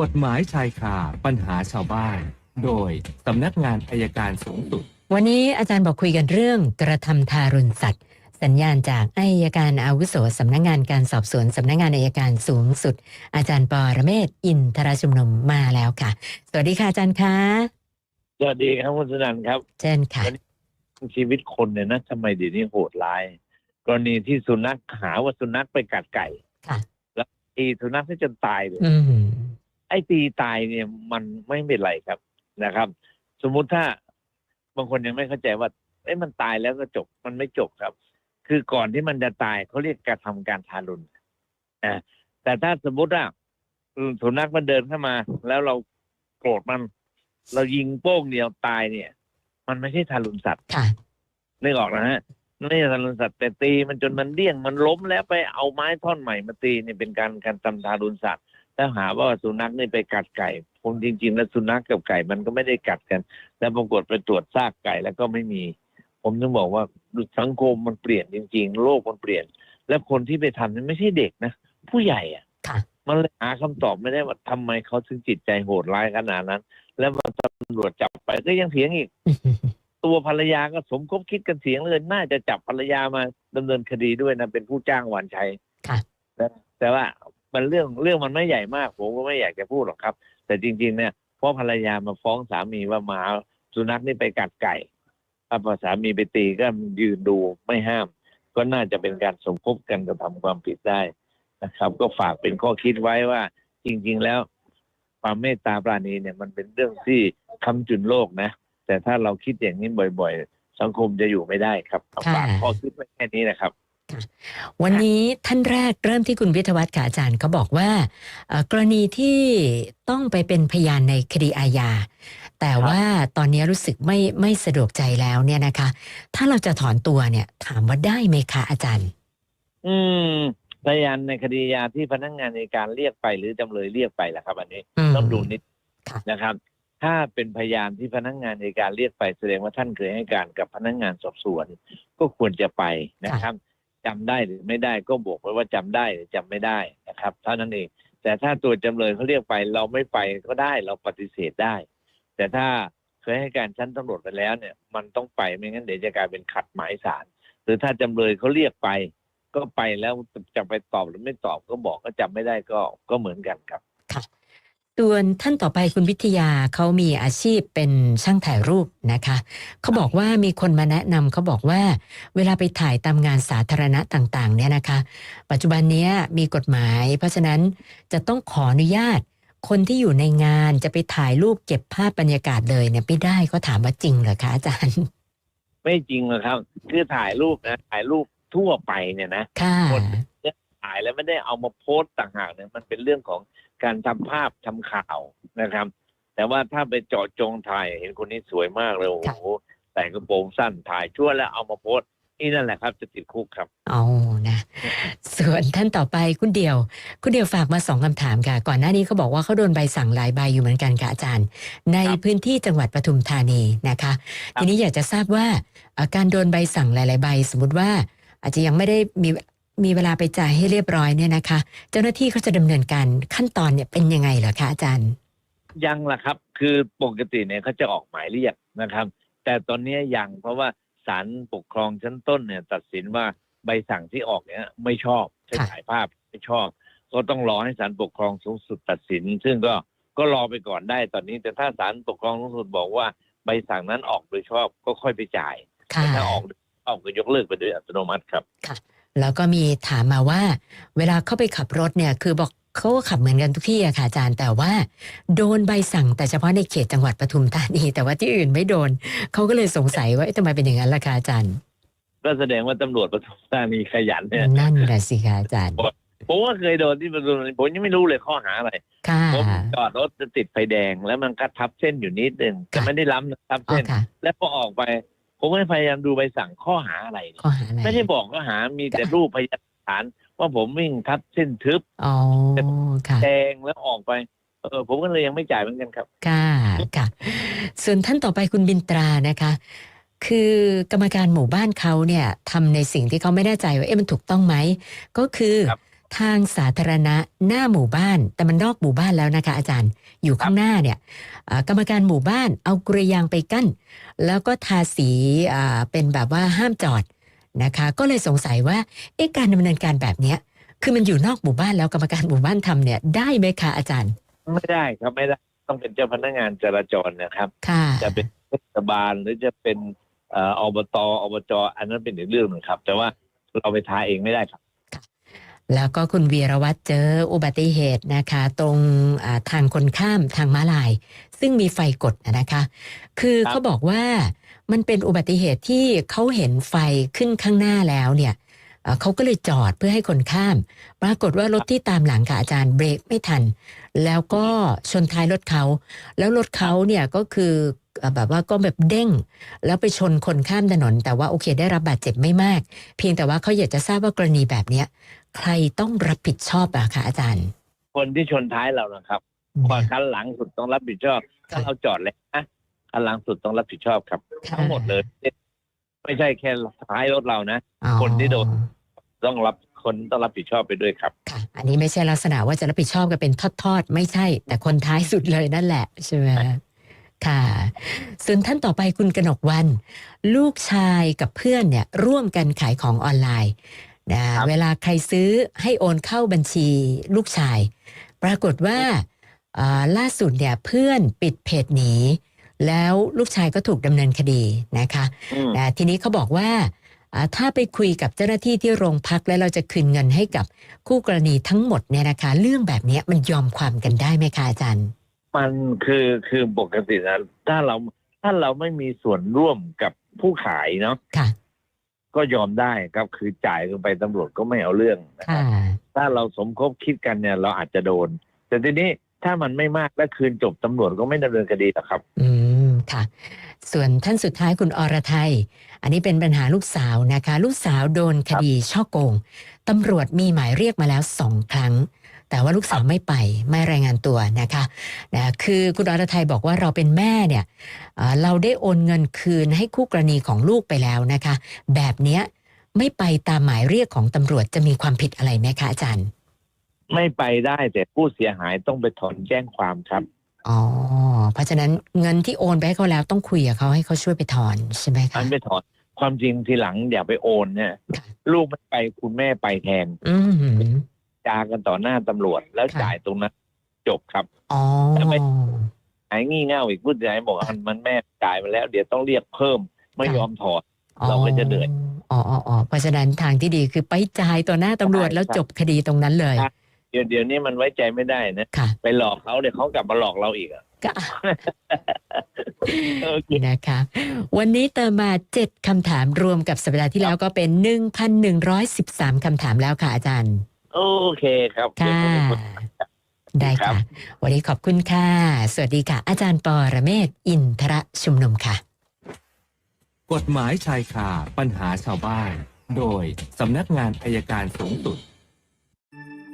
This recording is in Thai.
กฎหมายชายคาปัญหาชาวบ้าน โดยสำนักงานอายการสูงสุด วันนี้อาจารย์บอกคุยกันเรื่องกระทำทารุณสัตว์ สัญญาณจากอายการอาวุโสสำนักงานการสอบสวนสำนักงานอายการสูงสุด อาจารย์ปอระเมศวร์อินทรชุมนุมมาแล้วค่ะ สวัสดีค่ะอาจารย์คะสวัสดีครับคุณสนันครับเชิญค่ะชีวิตคนเนี่ยนะทำไมเดี๋ยวนี้โหดร้าย กรณีที่สุนัขหาว่าสุนัขไปกัดไก่ค่ะแล้วตีสุนัขให้จนตายเลยอืม ไอ้ตีตายเนี่ยมันไม่เป็นไรครับนะครับ สมมุติถ้าบางคนยังไม่เข้าใจว่าเอ้ยมันตายแล้วก็จบมันไม่จบครับ คือก่อนที่มันจะตายเขาเรียกการทำการทารุณนะแต่ถ้าสมมุติว่าอืมสุนัขมันเดินเข้ามา แล้วเราโกรธมัน เรายิงโป้งเดียวตายเนี่ย มันไม่ใช่ทารุณสัตว์ค่ะนึกออกนะฮะไม่ใช่ทารุณสัตว์แต่ตีมันจนมันเดี้ยงมันล้มแล้วไปเอาไม้ท่อนใหม่มาตีเนี่ยเป็นการการทำทารุณสัตว์ ถ้าหาว่าสุนัขนี่ไปกัดไก่ผมจริง ๆ แล้วสุนัขกับไก่มันก็ไม่ได้กัดกัน แล้วปรากฏไปตรวจซากไก่แล้วก็ไม่มี ผมต้องบอกว่าสังคมมันเปลี่ยนจริง ๆ โลกมันเปลี่ยน แล้วคนที่ไปทำนี่ไม่ใช่เด็กนะ ผู้ใหญ่อะค่ะมันเลยหาคำตอบไม่ได้ว่าทำไมเขาถึงจิตใจโหดร้ายขนาดนั้น แล้วมาตำรวจจับไปก็ยังเถียงอีก ตัวภรรยาก็สมคบคิดกันเสียงเลยน่าจะจับภรรยามาดำเนินคดีด้วยนะเป็นผู้จ้างหวานชัยค่ะแต่แต่ว่า มันเรื่องเรื่องมันไม่ใหญ่มาก ผมก็ไม่อยากจะพูดหรอกครับ แต่จริง ๆ เนี่ยพ่อภรรยามาฟ้องสามีว่าหมาสุนัขนี่ไปกัดไก่ถ้าพอสามีไปตีก็ยืนดูไม่ห้าม ก็น่าจะเป็นการสมคบกันกระทำความผิดได้นะครับ ก็ฝากเป็นข้อคิดไว้ว่า จริง ๆ แล้ว ความเมตตาปราณีเนี่ยมันเป็นเรื่องที่คำจุนโลกนะ แต่ถ้าเราคิดอย่างนี้บ่อย ๆ สังคมจะอยู่ไม่ได้ครับฝากข้อคิดไว้แค่นี้นะครับ วันนี้ท่านแรกเริ่มที่คุณวิทยวัฒน์ค่ะอาจารย์เขาบอกว่าเอ่อกรณีที่ต้องไปเป็นพยานในคดีอาญาแต่ว่าตอนนี้รู้สึกไม่ไม่สะดวกใจแล้วเนี่ยนะคะ ถ้าเราจะถอนตัวเนี่ย ถามว่าได้ไหมคะอาจารย์ อืมพยานในคดียาที่พนักงานในการเรียกไปหรือจำเลยเรียกไปแหละครับ อันนี้อืมต้องดูนิดค่ะนะครับ ถ้าเป็นพยานที่พนักงานในการเรียกไปแสดงว่าท่านเคยให้การกับพนักงานสอบสวน ก็ควรจะไปนะครับ จำได้หรือไม่ได้ก็บอกไว้ว่าจำได้หรือจำไม่ได้นะครับเท่านั้นเอง แต่ถ้าตัวจำเลยเขาเรียกไปเราไม่ไปก็ได้เราปฏิเสธได้ แต่ถ้าเคยให้การชั้นตำรวจไปแล้วเนี่ย มันต้องไปไม่งั้นเดี๋ยวจะกลายเป็นขัดหมายสารหรือถ้าจำเลยเขาเรียกไป ก็ไปแล้วจะไปตอบหรือไม่ตอบก็บอกก็จำไม่ได้ก็ก็เหมือนกันครับ ส่วนท่านต่อไปคุณวิทยาเขามีอาชีพเป็นช่างถ่ายรูปนะคะเขาบอกว่ามีคนมาแนะนำเขาบอกว่า เวลาไปถ่ายตามงานสาธารณะต่างๆ เนี่ยนะคะ ปัจจุบันเนี้ยมีกฎหมาย เพราะฉะนั้นจะต้องขออนุญาต คนที่อยู่ในงานจะไปถ่ายรูปเก็บภาพบรรยากาศเลยเนี่ยไม่ได้ก็ถามว่าจริงเหรอคะอาจารย์ ไม่จริงหรอกครับ คือถ่ายรูปนะถ่ายรูปทั่วไปเนี่ยนะค่ะคนถ่ายแล้วไม่ได้เอามาโพสต์ต่างหากเนี่ยมันเป็นเรื่องของการทำภาพทำข่าวนะครับ แต่ว่าถ้าไปเจาะจงถ่ายเห็นคนนี้สวยมากเลยโอ้โหแต่งกระโปรงสั้นถ่ายชั่วแล้วเอามาโพสต์นี่นั่นแหละครับจะติดคุกครับเอานะ ส่วนท่านต่อไปคุณเดียว คุณเดียวฝากมาสองคำถามค่ะ ก่อนหน้านี้เขาบอกว่าเขาโดนใบสั่งหลายใบอยู่เหมือนกันค่ะอาจารย์ ในครับพื้นที่จังหวัดปทุมธานีนะคะ ทีนี้อยากจะทราบว่าเอ่อการโดนใบสั่งหลาย ๆ ใบ สมมติว่า อาจจะยังไม่ได้มี มีเวลาไปจ่ายให้เรียบร้อยเนี่ยนะคะ เจ้าหน้าที่เขาจะดำเนินการขั้นตอนเนี่ยเป็นยังไงเหรอคะอาจารย์ ยังล่ะครับ คือปกติเนี่ยเขาจะออกหมายเรียกนะครับ แต่ตอนนี้ยังเพราะว่าศาลปกครองชั้นต้นเนี่ย ตัดสินว่าใบสั่งที่ออกเนี่ยไม่ชอบใช้ค่ะถ่ายภาพไม่ชอบ ก็ต้องรอให้ศาลปกครองสูงสุดตัดสิน ซึ่งก็ก็รอไปก่อนได้ตอนนี้ แต่ถ้าศาลปกครองสูงสุดบอกว่าใบสั่งนั้นออกโดยชอบก็ค่อยไปจ่ายค่ะแต่ถ้าออกโดยชอบก็ยกเลิกไปโดยอัตโนมัติครับ แล้วก็มีถามมาว่า เวลาเข้าไปขับรถเนี่ยคือบอกเขาก็ขับเหมือนกันทุกที่อะค่ะอาจารย์ แต่ว่า โดนใบสั่งแต่เฉพาะในเขตจังหวัดปทุมธานี แต่ว่าที่อื่นไม่โดนเขาก็เลยสงสัยว่าเอ๊ะทำไมเป็นอย่างนั้นล่ะคะอาจารย์ ก็แสดงว่าตำรวจปทุมธานีขยันเนี่ยนั่นแหละสิคะอาจารย์ ผมว่าเคยโดนที่ปทุมธานีผมยังไม่รู้เลยข้อหาอะไรค่ะผมจอดรถจะติดไฟแดงแล้วมันก็ทับเส้นอยู่นิดนึงแต่ค่ะไม่ได้ล้ำนะทับอ๋อเส้นค่ะแล้วพอออกไป ผมก็พยายามดูใบสั่งข้อหาอะไรเนี่ยข้อหาอะไรไม่ได้บอกข้อหามีแต่รูปพยานหลักฐาน ว่าผมวิ่งทับเส้นทึบอ๋อค่ะแดงแล้วออกไปเออผมก็เลยยังไม่จ่ายเหมือนกันครับค่ะค่ะ ส่วนท่านต่อไปคุณบินตรานะคะ คือกรรมการหมู่บ้านเขาเนี่ยทำในสิ่งที่เขาไม่แน่ใจว่าเอ๊ะมันถูกต้องไหมก็คือครับ ทางสาธารณะหน้าหมู่บ้าน แต่มันนอกหมู่บ้านแล้วนะคะ อาจารย์อยู่ข้างหน้าเนี่ยอ่ากรรมการหมู่บ้านเอากระยางไปกั้น แล้วก็ทาสีอ่าเป็นแบบว่าห้ามจอดนะคะ ก็เลยสงสัยว่าเอ๊ะการดำเนินการแบบเนี้ยคือมันอยู่นอกหมู่บ้านแล้วกรรมการหมู่บ้านทำเนี่ยได้ไหมคะอาจารย์ ไม่ได้ครับไม่ได้ต้องเป็นเจ้าพนักงานจราจรนะครับค่ะจะเป็นเทศบาลหรือจะเป็นเอ่ออบตอบจอันนั้นเป็นอีกเรื่องหนึ่งครับ แต่ว่าเราไปทาเองไม่ได้ครับ แล้วก็คุณวีรวัตรเจออุบัติเหตุนะคะ ตรงอ่าทางคนข้ามทางม้าลาย ซึ่งมีไฟกดนะคะ คือครับเขาบอกว่ามันเป็นอุบัติเหตุที่เขาเห็นไฟขึ้นข้างหน้าแล้วเนี่ยเอ่อเขาก็เลยจอดเพื่อให้คนข้าม ปรากฏว่ารถที่ตามหลังค่ะอาจารย์เบรกไม่ทัน แล้วก็ชนท้ายรถเขา แล้วรถเขาเนี่ยก็คือเอ่อแบบว่าก็แบบเด้ง แล้วไปชนคนข้ามถนน แต่ว่าโอเคได้รับบาดเจ็บไม่มาก เพียงแต่ว่าเขาอยากจะทราบว่ากรณีแบบเนี้ยใครต้องรับผิดชอบอะคะอาจารย์ คนที่ชนท้ายเรานะครับคนคันหลังสุดต้องรับผิดชอบถ้าเราจอดเลยนะคันหลังสุดต้องรับผิดชอบครับค่ะทั้งหมดเลย ไม่ใช่แค่ท้ายรถเรานะอ๋อคนที่โดนต้องรับคนต้องรับผิดชอบไปด้วยครับค่ะ อันนี้ไม่ใช่ลักษณะว่าจะรับผิดชอบกันเป็นทอดๆ ไม่ใช่ แต่คนท้ายสุดเลยนั่นแหละใช่ไหมค่ะ ส่วนท่านต่อไปคุณกนกวัน ลูกชายกับเพื่อนเนี่ย ร่วมกันขายของออนไลน์ นะครับเวลาใครซื้อให้โอนเข้าบัญชีลูกชาย ปรากฏว่าอ่าล่าสุดเนี่ยเพื่อนปิดเพจหนีแล้วลูกชายก็ถูกดำเนินคดีนะคะอืมนะทีนี้เขาบอกว่าอ่าถ้าไปคุยกับเจ้าหน้าที่ที่โรงพักแล้วเราจะคืนเงินให้กับคู่กรณีทั้งหมดเนี่ยนะคะ เรื่องแบบเนี้ยมันยอมความกันได้ไหมคะอาจารย์ มันคือคือปกตินะถ้าเราถ้าเราไม่มีส่วนร่วมกับผู้ขายเนาะค่ะ ก็ยอมได้ครับคือจ่ายลงไปตำรวจก็ไม่เอาเรื่องนะคค่ะรับถ้าเราสมคบคิดกันเนี่ย เราอาจจะโดน แต่ทีนี้ถ้ามันไม่มากและคืนจบตำรวจก็ไม่ดำเนินคดีหรอกครับ อืมค่ะ ส่วนท่านสุดท้ายคุณอรไทย อันนี้เป็นปัญหาลูกสาวนะคะ ลูกสาวโดนคดีช่อโกงตำรวจมีหมายเรียกมาแล้วสองครั้ง แต่ว่าลูกสาวไม่ไปไม่รายงานตัวนะคะนะคือคุณอรไทยบอกว่าเราเป็นแม่เนี่ยเอ่อเราได้โอนเงินคืนให้คู่กรณีของลูกไปแล้วนะคะ แบบเนี้ยไม่ไปตามหมายเรียกของตำรวจจะมีความผิดอะไรไหมคะอาจารย์ ไม่ไปได้แต่ผู้เสียหายต้องไปถอนแจ้งความครับอ๋อเพราะฉะนั้นเงินที่โอนไปให้เขาแล้วต้องคุยกับเขาให้เขาช่วยไปถอนใช่ไหมมัคะนไปถอนความจริงทีหลังอย่าไปโอนเนี่ยค่ะลูกไม่ไปคุณแม่ไปแทนอืม จากันต่อหน้าตำรวจแล้วค่ะจ่ายตรงนั้นจบครับอ๋อทำไมหายงี่เง่าอีกผู้เสียหายบอกว่ามันมันแม่จ่ายมาแล้ว เดี๋ยวต้องเรียกเพิ่มไม่ยอมถอนเราก็จะเหนื่อยอ๋ออ๋ออ๋อเพราะฉะนั้นทางที่ดีคือไปจ่ายต่อหน้าตำรวจใช่แล้วจบคดีตรงนั้นเลยครับเดี๋ยวเดี๋ยวนี้มันไว้ใจไม่ได้นะค่ะไปหลอกเขาเดี๋ยวเขากลับมาหลอกเราอีกอะก็โอเคนะคะ วันนี้เติมมา7คำถามรวมกับสัปดาห์ที่แล้วก็เป็น1,113คำถามแล้วค่ะอาจารย์ โอเคครับค่ะ ได้ครัค่ะบวันนี้ขอบคุณค่ะ สวัสดีค่ะ อาจารย์ปอระเมศวร์อินทรชุมนุมค่ะ กฎหมายชายคาปัญหาชาวบ้าน โดยสำนักงานอายการสูงสุด